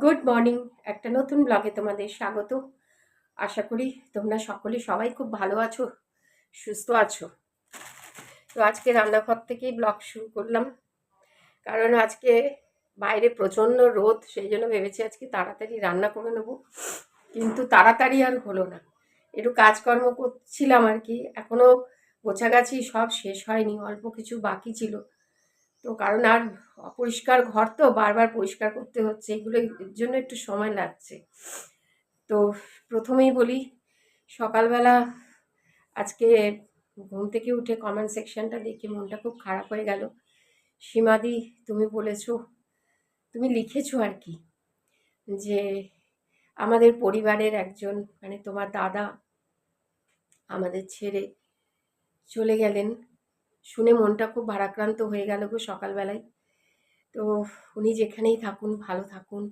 Good morning একটা নতুন ব্লগে তোমাদের স্বাগত। আশা করি তোমরা সকলে সবাই খুব ভালো আছো, সুস্থ আছো। তো আজকে রান্নাঘর থেকেই ব্লগ শুরু করলাম। কারণ আজকে বাইরে প্রচণ্ড রোদ, সেই জন্য ভেবেছি আজকে তাড়াতাড়ি রান্না করে নেব। কিন্তু তাড়াতাড়ি আর হলো না। একটু কাজকর্ম করছিলাম আর কি। এখনও গোছাগাছি সব শেষ হয়নি, অল্প কিছু বাকি ছিল। তো কারণ আর অপরিষ্কার ঘর তো বারবার পরিষ্কার করতে হচ্ছে, এগুলো এর জন্য একটু সময় লাগছে। তো প্রথমেই বলি, সকালবেলা আজকে ঘুম থেকে উঠে কমেন্ট সেকশনটা দেখে মনটা খুব খারাপ হয়ে গেল। সীমাদি, তুমি বলেছ, তুমি লিখেছো আর কি, যে আমাদের পরিবারের একজন মানে তোমার দাদা, আমাদের ছেড়ে চলে গেলেন। শুনে মনটা খুব ভারাক্রান্ত হয়ে গেল গো সকালবেলায়। তো উনি যেখানেই থাকুন, ভালো থাকুন,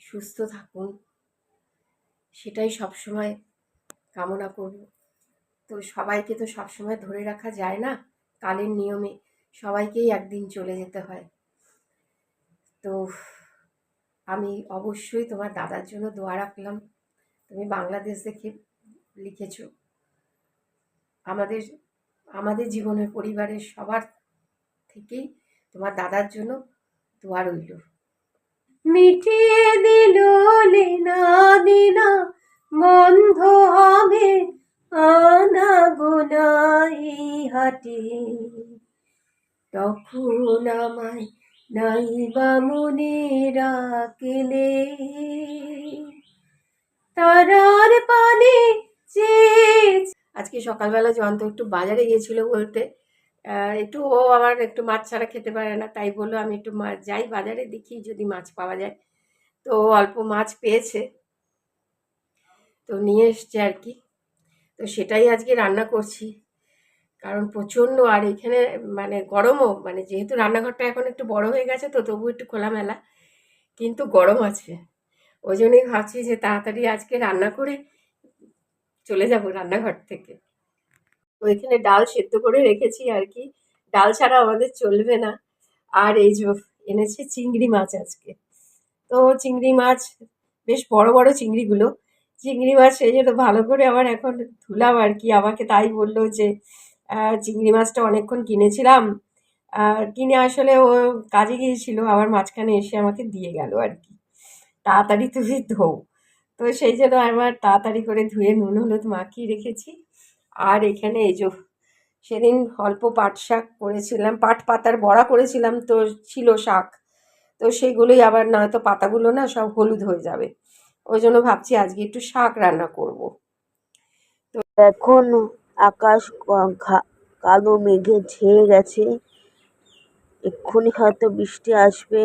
সুস্থ থাকুন, সেটাই সবসময় কামনা করব। তো সবাইকে তো সবসময় ধরে রাখা যায় না কালের নিয়মে, সবাইকেই একদিন চলে যেতে হয়। তো আমি অবশ্যই তোমার দাদার জন্য দোয়া রাখলাম। তুমি বাংলাদেশ দেখে লিখেছো। আমাদের আমাদের জীবনের পরিবারের সবার থেকেই তোমার দাদার জন্য দোয়া রইল। মিটিয়ে দিল লেনা দিনা, বন্ধ হবে আনা গোনাই হাটে। তখন আমায় নাই বা মনে রাখলে। তারার পানে চেয়ে আজকে সকালবেলা জয়ন্ত একটু বাজারে গিয়েছিল বলতে। একটু ও আবার একটু মাছ ছাড়া খেতে পারে না, তাই বলল আমি একটু মাছ যাই বাজারে দেখি যদি মাছ পাওয়া যায়। তো অল্প মাছ পেয়েছে। তো নিয়ে এসছে আর কি। তো সেটাই আজকে রান্না করছি। কারণ প্রচণ্ড আর এখানে মানে গরমও মানে যেহেতু রান্নাঘরটা এখন একটু বড় হয়ে গেছে তো তবু একটু খোলামেলা। কিন্তু গরম আছে। ওই জন্যই ভাবছি যে তাড়াতাড়ি আজকে রান্না করে চলে যাব রান্নাঘর থেকে। তো এখানে ডাল সেদ্ধ করে রেখেছি আর কি। ডাল ছাড়া আমাদের চলবে না। আর এই যে এনেছে চিংড়ি মাছ আজকে। তো চিংড়ি মাছ, বেশ বড় বড় চিংড়িগুলো। চিংড়ি মাছ সেই জন্য ভালো করে আমার এখন ধুলাম আর কি। আমাকে তাই বলল যে চিংড়ি মাছটা অনেকক্ষণ কিনেছিলাম। কিনে আসলে ও কাজে গিয়েছিল। আবার মাঝখানে এসে আমাকে দিয়ে গেল আর কি। তাড়াতাড়ি তুমি ধোও। তো সেই জন্য আমার তাড়াতাড়ি করে ধুয়ে নুন, হলুদ মাখিয়ে রেখেছি। আর এখানে এই যে সেদিন অল্প পাট শাক করেছিলাম, পাট পাতার বড়া করেছিলাম তো ছিল শাক। তো সেগুলোই আবার নয়তো পাতাগুলো না সব হলুদ হয়ে যাবে। ওই জন্য ভাবছি আজকে একটু শাক রান্না করব। তো এখন আকাশ কালো মেঘে ছেয়ে গেছে। এক্ষুনি হয়তো বৃষ্টি আসবে।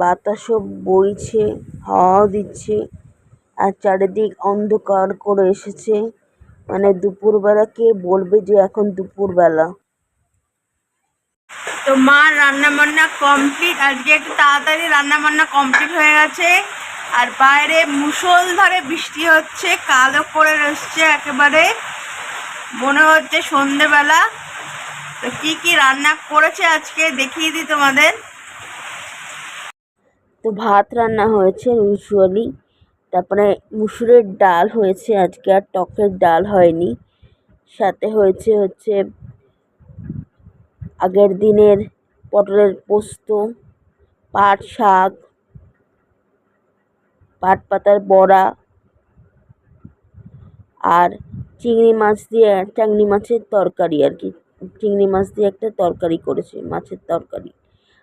বাতাসও বইছে, হাওয়াও দিচ্ছে আর চারিদিক অন্ধকার করে এসেছে। মানে দুপুরবেলা কে বলবে যে এখন দুপুরবেলা? তো মা রান্না বান্না কমপ্লিট আজকে একটু তাড়াতাড়ি রান্না বান্না কমপ্লিট হয়ে গেছে। আর বাইরে মুষলধারে বৃষ্টি হচ্ছে, কালো করে এসছে একেবারে। মনে হচ্ছে সন্ধেবেলা। তো কি কি রান্না করেছে আজকে দেখিয়ে দিই তোমাদের। তো ভাত রান্না হয়েছে ইউজুয়ালি তারপরে মুসুরের ডাল হয়েছে, আজকে আর টকের ডাল হয়নি। সাথে হয়েছে হচ্ছে আগের দিনের পটলের পোস্ত, পাট শাক, পাট পাতার বড়া, আর চিংড়ি মাছ দিয়ে, চাংড়ি মাছের তরকারি আর কি। চিংড়ি মাছ দিয়ে একটা তরকারি করেছে, মাছের তরকারি।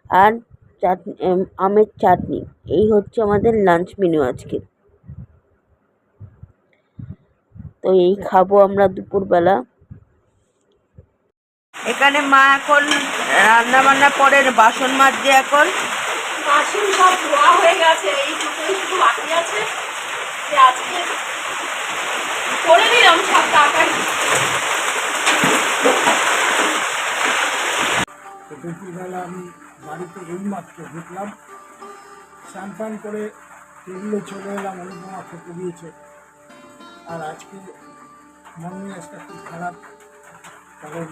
আর চাটনি আমের চাটনি। এই হচ্ছে আমাদের লাঞ্চ মেনু আজকে। তো এই খাব আমরা দুপুরবেলা। এখানে মা এখন রান্না বান্না পরে বাসন মাজছে এখন। বাসন সব ধোয়া হয়ে গেছে এই শুধু বাকি আছে। যে আজকে করে নিলাম সব তাড়াতাড়ি দুপুরবেলা আমি বাড়িতে এইমাত্র ঢুকলাম। স্নান পান করে টেবিলে চলে এলাম, অনুপমা খেতে দিয়েছে। আর আজকে মন মেজাজটা খুব খারাপ, কারণ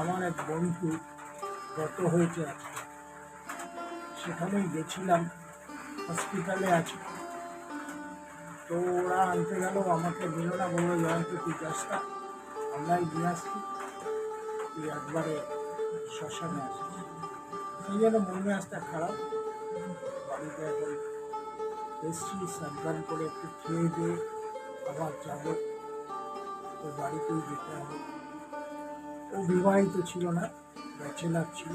আমার এক বন্ধু গত হয়েছে আজকে। সেখানেই গেছিলাম, হসপিটালে আছে। তো ওরা আনতে গেল, আমাকে দিল না, বলল জয়ন্ত তুই গ্যাসটা আমরাই দিয়ে আসছি। তুই একবারে শ্মশানে আসিস। সেই জন্য মন মেজাজটা খারাপ বাড়িতে এখন এসছি, সাবধান করে একটু খেয়ে দিয়ে আবার যাব ওই বাড়িতেই যেতে হবে ও বিবাহিত ছিল না, ব্যাচেলার ছিল,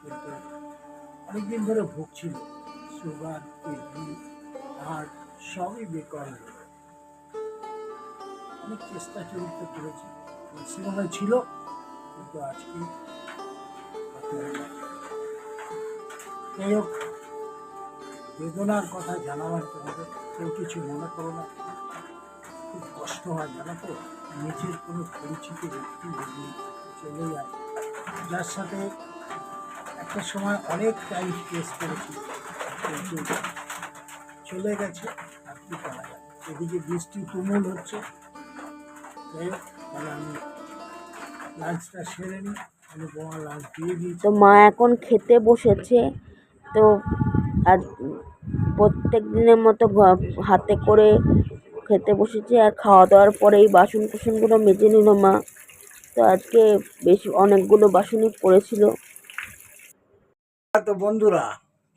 কিন্তু অনেকদিন ধরে ভুগছিল সুগার কিডনি হার্ট সবই বেকার হয়ে। অনেক চেষ্টা চরিত্র করেছি ম্যাক্সিমামে ছিল, কিন্তু আজকে। যাই হোক, বেদনার কথা জানাবার তোমাদের কেউ কিছু মনে করো না। খুব কষ্ট হয়, জানো তো? নিজের কোনো পরিচিত ব্যক্তি যদি চলে যায়, যার সাথে একটা সময় অনেক টাইম স্পেস করেছি কিন্তু চলে গেছে, আর কি করা যায়? এদিকে বৃষ্টি তুমুল হচ্ছে। যাই হোক, তাহলে আমি লাঞ্চটা সেরে নিই। আমি বোমা লাঞ্চ দিয়ে দিয়েছি তো মা এখন খেতে বসেছে। তো আর প্রত্যেক দিনের মতো হাতে করে খেতে বসেছি আর খাওয়া দাওয়ার পরেই বাসন কুসনগুলো মেজে নিল মা। তো আজকে বেশ অনেকগুলো বাসনই পড়েছিল। তো বন্ধুরা,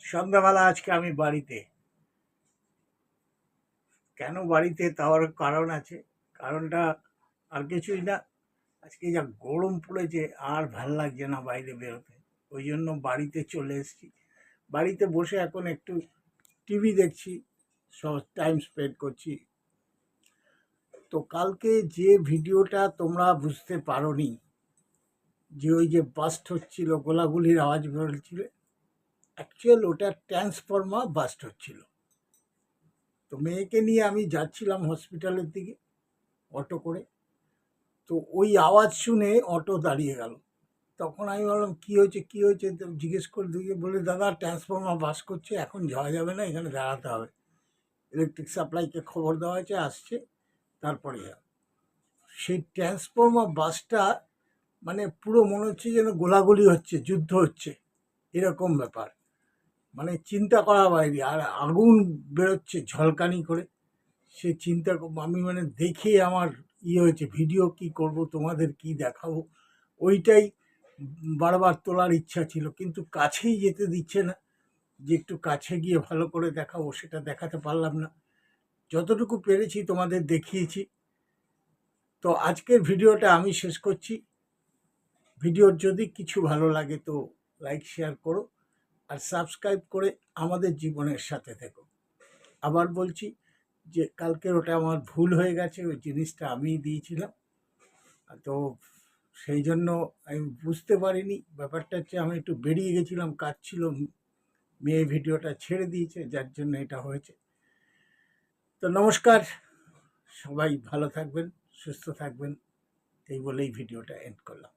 সন্ধ্যাবেলা আজকে আমি বাড়িতে। কেন বাড়িতে তাওয়ার কারণ আছে? কারণটা আর কিছুই না। আজকে যা গরম পড়েছে, আর ভালো লাগছে না বাইরে বেরোতে। ওই জন্য বাড়িতে চলে এসেছি। বাড়িতে বসে এখন একটু টিভি দেখছি টাইম স্পেন্ড করছি। তো কালকে যে ভিডিওটা তোমরা বুঝতে পারোনি, যে ওই যে বাস্ট হচ্ছিল, গোলাগুলির আওয়াজ বেরোচ্ছিল অ্যাকচুয়াল ওটা ট্রান্সফর্মার বাস্ট হচ্ছিল। তো মেয়েকে নিয়ে আমি যাচ্ছিলাম হসপিটালের দিকে অটো করে। তো ওই আওয়াজ শুনে অটো দাঁড়িয়ে গেল। তখন আমি বললাম কী হয়েছে কী হয়েছে? জিজ্ঞেস করে দিকে বলে দাদা, ট্রান্সফর্মার বাস করছে, এখন যাওয়া যাবে না, এখানে দাঁড়াতে হবে। ইলেকট্রিক সাপ্লাইকে খবর দেওয়া হয়েছে, আসছে, তারপরে সেই ট্রান্সফর্মার বাসটা মানে পুরো মনে হচ্ছে যেন গোলাগুলি হচ্ছে, যুদ্ধ হচ্ছে, এরকম ব্যাপার। মানে চিন্তা করা বাইরে আর আগুন বেরোচ্ছে ঝলকানি করে। সে চিন্তা আমি মানে দেখে আমার ইয়ে হয়েছে, ভিডিও কি করব, তোমাদের কি দেখাবো? ওইটাই বারবার তোলার ইচ্ছা ছিল, কিন্তু কাছেই যেতে দিচ্ছে না। যে একটু কাছে গিয়ে ভালো করে দেখাবো, সেটা দেখাতে পারলাম না। যতটুকু পেরেছি তোমাদের দেখিয়েছি। তো আজকের ভিডিওটা আমি শেষ করছি। ভিডিওর যদি কিছু ভালো লাগে তো লাইক, শেয়ার করো আর সাবস্ক্রাইব করে আমাদের জীবনের সাথে থেকো। আবার বলছি যে, কালকের ওটা আমার ভুল হয়ে গেছে, ওই জিনিসটা আমিই দিয়েছিলাম। তো সেই জন্য আমি বুঝতে পারিনি। ব্যাপারটা হচ্ছে আমি একটু বেরিয়ে গেছিলাম, কাজ ছিল, মেয়ে ভিডিওটা ছেড়ে দিয়েছে, যার জন্য এটা হয়েছে। তো নমস্কার, সবাই ভালো থাকবেন, সুস্থ থাকবেন, এই বলেই ভিডিওটা এন্ড করলাম।